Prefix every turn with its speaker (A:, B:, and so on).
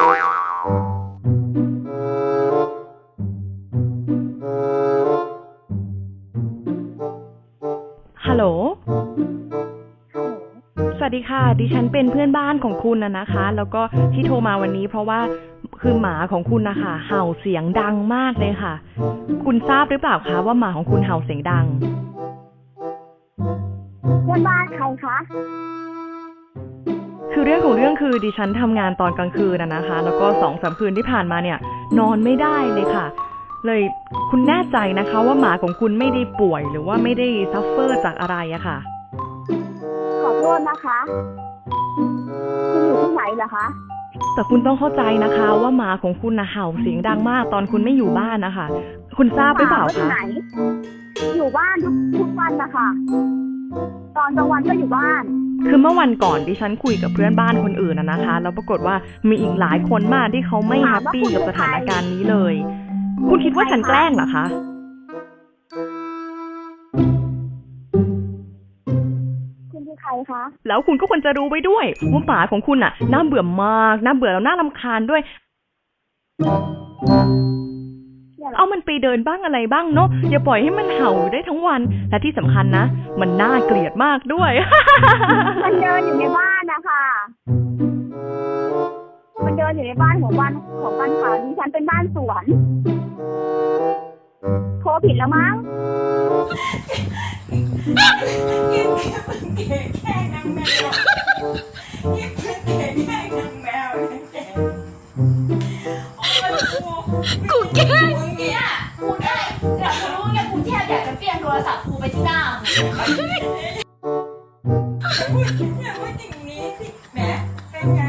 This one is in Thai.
A: ฮัลโหล สวัสดีค่ะ ดิฉันเป็นเพื่อนบ้านของคุณนะนะคะ แล้วก็ที่โทรมาวันนี้เพราะว่าคือหมาของคุณนะคะเห่าเสียงดังมากเลยค่ะ คุณทราบหรือเปล่าคะว่าหมาของคุณเห่าเสียงดัง
B: เพื่อนบ้านใครคะ
A: คือเรื่องของเรื่องคือดิฉันทำงานตอนกลางคืนนะนะคะ แล้วก็สองสามคืนที่ผ่านมาเนี่ย นอนไม่ได้เลยค่ะ เลยคุณแน่ใจนะคะ ว่าหมาของคุณไม่ได้ป่วยหรือว่าไม่ได้ซัฟเฟอร์จากอะไรอะค่ะ
B: ขอโทษนะคะ คุณอยู่ที่ไหนเหรอคะ
A: แต่คุณต้องเข้าใจนะคะ ว่าหมาของคุณนะเห่าเสียงดังมากตอนคุณไม่อยู่บ้านนะคะ คุณทราบหรือเปล่า
B: ที่
A: คะ
B: ไหนอยู่บ้านทุกทุกวันนะคะ ตอนกลางวันก็อยู่บ้าน
A: คือเมื่อวันก่อนดิฉันคุยกับเพื่อนบ้านคนอื่นนะนะคะ แล้วปรากฏว่ามีอีกหลายคนมากที่เขาไม่แฮปปี้กับสถานการณ์นี้เลย คุณคิดว่าฉันแกล้งเหรอคะ
B: คุณคือใครคะ
A: แล้วคุณก็ควรจะรู้ไว้ด้วยว่าหมาของคุณน่ะน่าเบื่อมาก น่าเบื่อแล้วน่ารำคาญด้วย
B: เนี่ยเหรอ
A: เอามันไปเดินบ้างอะไรบ้างเนาะอย่าปล่อยให้มันเห่าอยู่ได้ทั้งวัน และที่สำคัญนะ มันน่าเกลียดมากด้วย
B: มันเดินอยู่ในบ้านนะคะมันเดินอยู่ในบ้านของบ้านของบ้านเขาดิฉันเป็นบ้านสวนโทรผิดแล้วมั้ง
C: ยิ่งมันเก๋แค่นางแม กูกู
D: แกล้ง
C: มึงเนี่ย
D: กูได้อยากจะรู้ไงกูแทบอยากจะเปลี่ยนโทรศัพท์กูไปที่หน้ามึง
C: พูดอย่าพูดอย่างนี้สิแหมเป็นไง